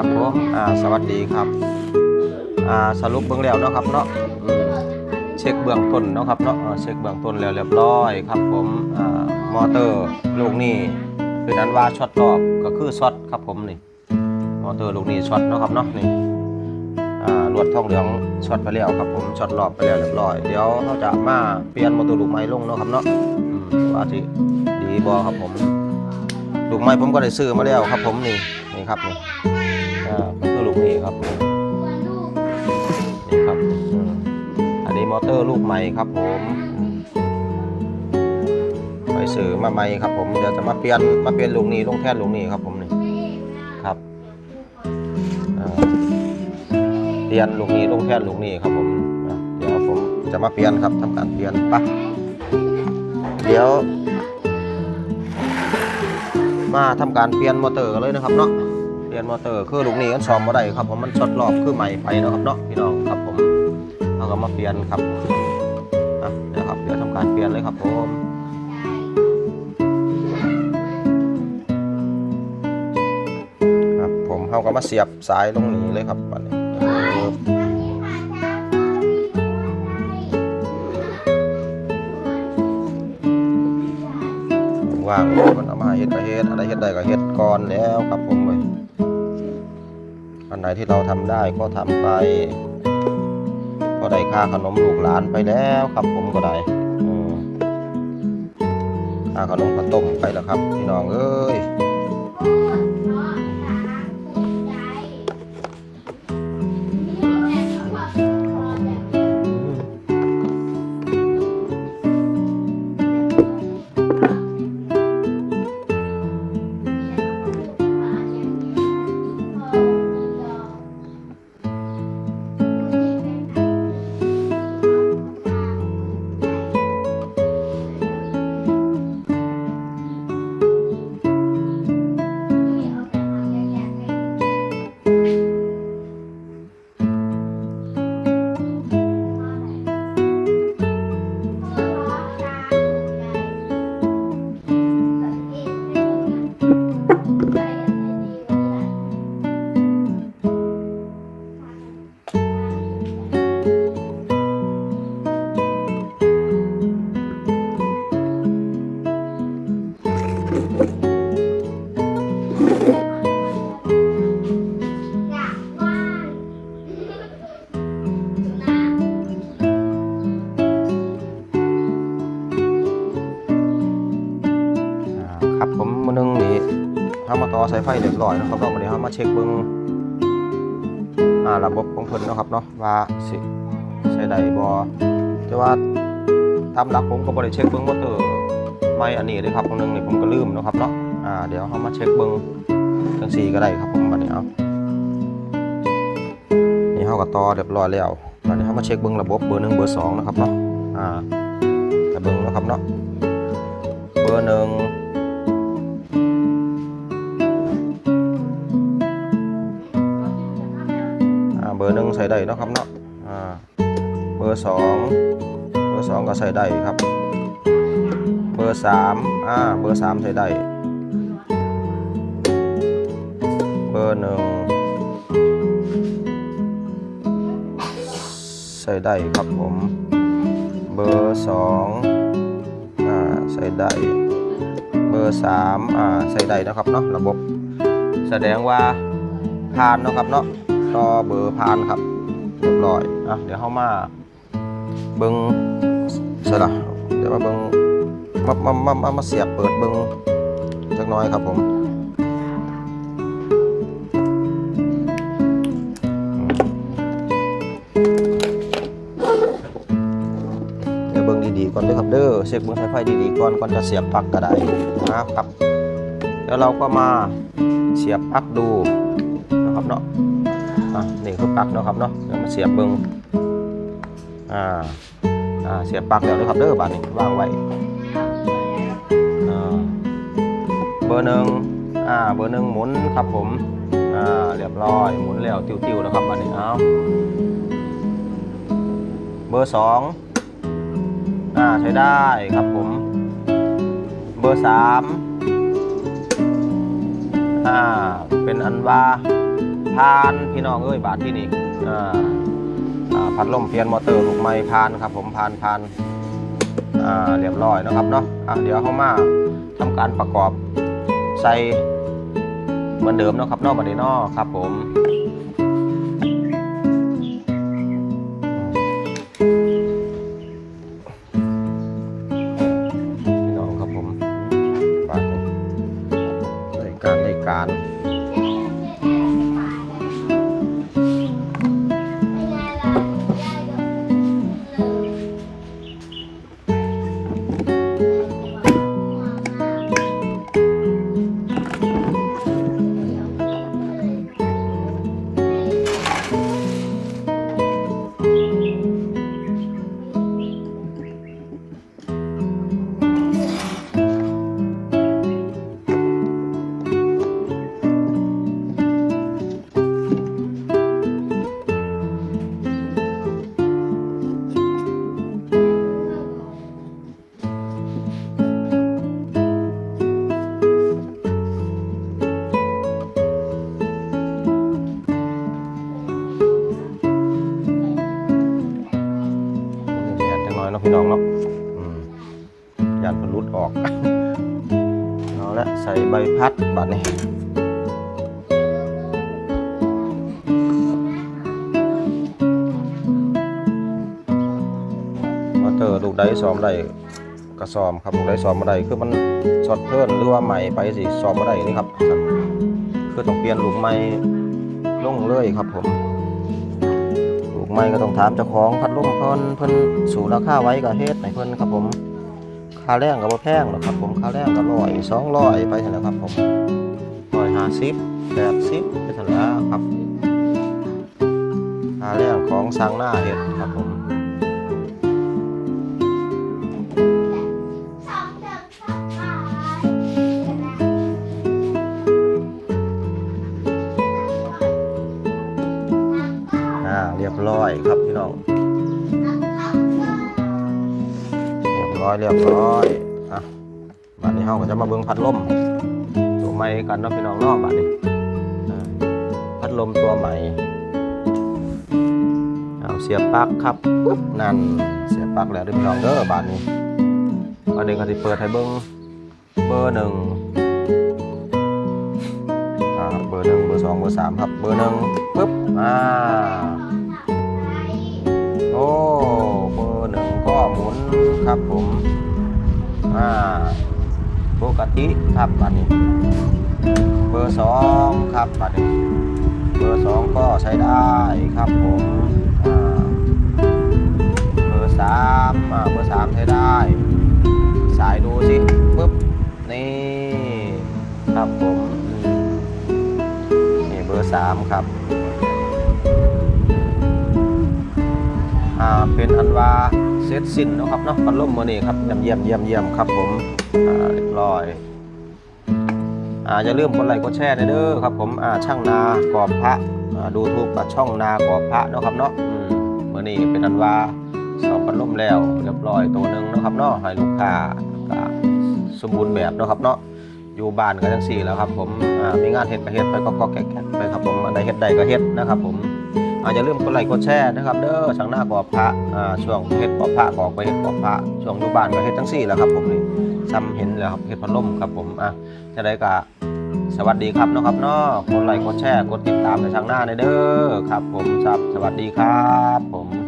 ครับผมอ่าสวัสดีครับอ่าสรุปเบื้องแล้วเนาะครับเนาะเช็คเบื้องต้นเนาะครับเนาะเช็คเบื้องต้นแล้วเรียบร้อยครับผมอ่ามอเตอร์ลูกนี้คือนั้นว่าช็อตรอบก็คือช็อตครับผมนี่มอเตอร์ลูกนี้ช็อตเนาะครับเนาะนี่อ่าลวดทองเหลืองช็อตไปแล้วครับผมช็อตรอบไปแล้วเรียบร้อยเดี๋ยวเขาจะมาเปลี่ยนมอเตอร์ลูกไม้ลงเนาะครับเนาะอืมว่าที่ดีบอครับผมลูกไม้ผมก็ได้ซื้อมาแล้วครับผมนี่นี่ครับนี่ อ่าก็คือลูกนี้ครับนี่ครับอันนี้มอเตอร์ลูกใหม่ครับผมไปซื้อมาใหม่ครับ ผมเดี๋ยวจะมาเปลี่ยนมาเปลี่ยนลูกนี้ลงแทนลูกนี้ครับ ผมนี่ครับเปลี่ยนลูกนี้ลงแทนลูกนี้ครับ ผมเดี๋ยวผมจะมาเปลี่ยนครับทำการเปลี่ยนปะเดี๋ยว มาทำการเปลี่ยนมอเตอร์กันเลยนะครับเนาะ ยนมอเตอร์คือลูกนี้กันซ้อมมาได้ครับผมมันช็อตรอบคือใหม่ไปนะครับเนาะพี่น้องครับผมเราก็มาเปลี่ยนครับอะเดี๋ยวครับเดี๋ยวทำการเปลี่ยนเลยครับผมครับผมเขาก็มาเสียบสายลงนี้เลยครับอันนี้ว่างมันเอามาเฮ็ดก็เฮ็ดอะไรเฮ็ดได้ก็เฮ็ดก่อนแล้วครับผมเว้ย อันไหนที่เราทำได้ก็ทำไป ก็ได้ค่าขนมลูกหลานไปแล้วครับผมก็ได้อืมค่าขนมข้าวต้มไปแล้วครับพี่น้องเอ้ย สายไฟเรียบร้อยนะครับเราวันนี้เรามาเช็คเบิ่งอ่าระบบของเพิ่นนะครับเนาะว่าสิใช้ได้บ่แต่ว่าตามหลักผมก็บ่ได้เช็คเบิ่งมอเตอร์ไม่อันนี้เลยครับมื้อนึงนี่ผมก็ลืมนะครับเนาะอ่าเดี๋ยวเรามาเช็คเบิ่งจังซี่ก็ได้ครับผมบัดนี้เอานี่เฮาก็ต่อเรียบร้อยแล้วบัดนี้เฮามาเช็คเบิ่งระบบเบอร์1เบอร์2นะครับเนาะอ่าจะเบิ่งนะครับเนาะเบอร์หนึ่ง ได้นะครับเนาะเบอร์สองเบอร์สองก็ใส่ได้ครับ เบอร์สามอ่าเบอร์สามใส่ได้ เบอร์หนึ่งใส่ได้ครับผม เบอร์สองอ่าใส่ได้ เบอร์สามอ่าใส่ได้นะครับเนาะระบบ แสดงว่าผ่านนะครับเนาะต่อเบอร์ผ่านครับ เรียบร้อยอะเดี๋ยวเข้ามาเบิ้งเสร็จละเดี๋ยวมาเบิ้งมามามามาเสียบเปิดเบิ้งจักน้อยครับผมเดี๋ยวเบิ้งดีๆก่อนเด้อครับเด้อเช็คเบิ้งสายไฟดีๆก่อนก่อนจะเสียบปลั๊กก็ได้นะครับ แล้วเราก็มาเสียบปลั๊กดูนะครับเนาะ อะนี่คือปลั๊กเนาะครับเนาะเดี๋ยวมาเสียบเบิ้งอ่าอ่าเสียบปลั๊กแล้วเด้ครับเด้อบานนี้วางไว้เบอร์หนึ่งอ่าเบอร์หนึ่งหมุนครับผมอ่าเรียบร้อยหมุนแล้วติ้วๆนะครับบานนี้เอาเบอร์สองอ่าใช้ได้ครับผมเบอร์สามอ่าเป็นอันว่า ทานพี่น้องเอ้ยบาทที่นี่อ่าพัดลมเพียนมอเตอร์ลูกไม้พานครับ ผมพานพานอ่าเรียบร้อยนะครับเนาะอะเดี๋ยวเข้ามาทำการประกอบใส่เหมือนเดิมนะครับเนอกบันนี้เนอครับผม น้อยเนาะพี่น้องเนาะยันมันรุดออกเอาละใส่ใบพัดบัดนี้มอเตอร์ลูกได้ซ้อมได้กระซอมครับลูกได้ซ้อมมาได้คือมันช็อตเพิ่นหรือว่าใหม่ไปสิซ้อมมาได้นี่ครับ คือต้องเปลี่ยนลูกใหม่ลงเลยครับผม ไม่ก็ต้องถามเจ้าของพัดลมเพิ่นเพิ่นสู่ราคาไว้กับเฮ็ดให้เพิ่นครับผมค่าแรงกับ่แพงหรอกครับผมค่าแรงก็ร้อยสองร้อยไปเท่านั้นครับผมร้อยห้าสิบแปดสิบไปเท่านั้นครับค่าแรงของสร้างหน้าเฮ็ดครับผม รียบร้อยเรียบร้อยอะบัดนี้เฮาก็จะมาเบิ่งพัดลมตัวใหม่กันเนาะพี่น้องเนาะบัดนี้อ่าพัดลมตัวใหม่เอาเสียบปลั๊กครับปึ๊บนั่นเสียบปลั๊กแล้วเด้อพี่น้องเด้อบัดนี้บัดนี้ก็สิเปิดให้เบิ่งเบอร์หนึ่งอ่าเบอร์หนึ่งเบอร์สองเบอร์สามครับเบอร์หนึ่งปึ๊บอ่าโอ้ ครับผมอ่าปกติครับอันนี้ เบอร์สองครับอันนี้ เบอร์สองก็ใช้ได้ครับผมอ่าเบอร์สามอ่าเบอร์สามใช้ได้ สายดูสิปึ๊บนี่ครับผมอืมนี่เบอร์สามครับ เป็นอันว่าเสร็จสิ้นนะครับเนาะพัดลมมือนี้ครับเยี่ยมเยี่ยมเยี่ยมครับผมเรียบร้อยอ่าอย่าลืมกดไลค์กดแชร์ด้เด้อครับผมอ่าช่างนากรอบพระดูทูบกับช่องนากรอบพระนะครับเนาะมือนี้เป็นอันว่าสอบพัดลมแล้วเรียบร้อยตัวหนึ่งนะครับเนาะให้ลูกค้าสมบูรณ์แบบนะครับเนาะอยู่บ้านก็จังสี่แล้วครับผมมีงานเฮ็ดก็เฮ็ดไปก็ก็แก๊กๆไปครับผมอันใดเฮ็ดได้ก็เฮ็ดนะครับผม อาอย่าลืมกดไลค์กดแชร์นะครับเด้อช่างหน้ากอบพระอ่าช่วงเฮ็ดกอบพระกออกไปเฮ็ดกอบพระช่วงอยู่บ้านก็เฮ็ดทั้งสี่แหล้วครับผมนี่ซ้ำเห็นแล้วครับเฮ็ดพัดลมครับผมอะจะได้กะสวัสดีครับเนาะครับเนาะกดไลค์กดแชร์กดติดตามในช่างหน้าในเด้อครับ ผมครับสวัสดีครับ ผม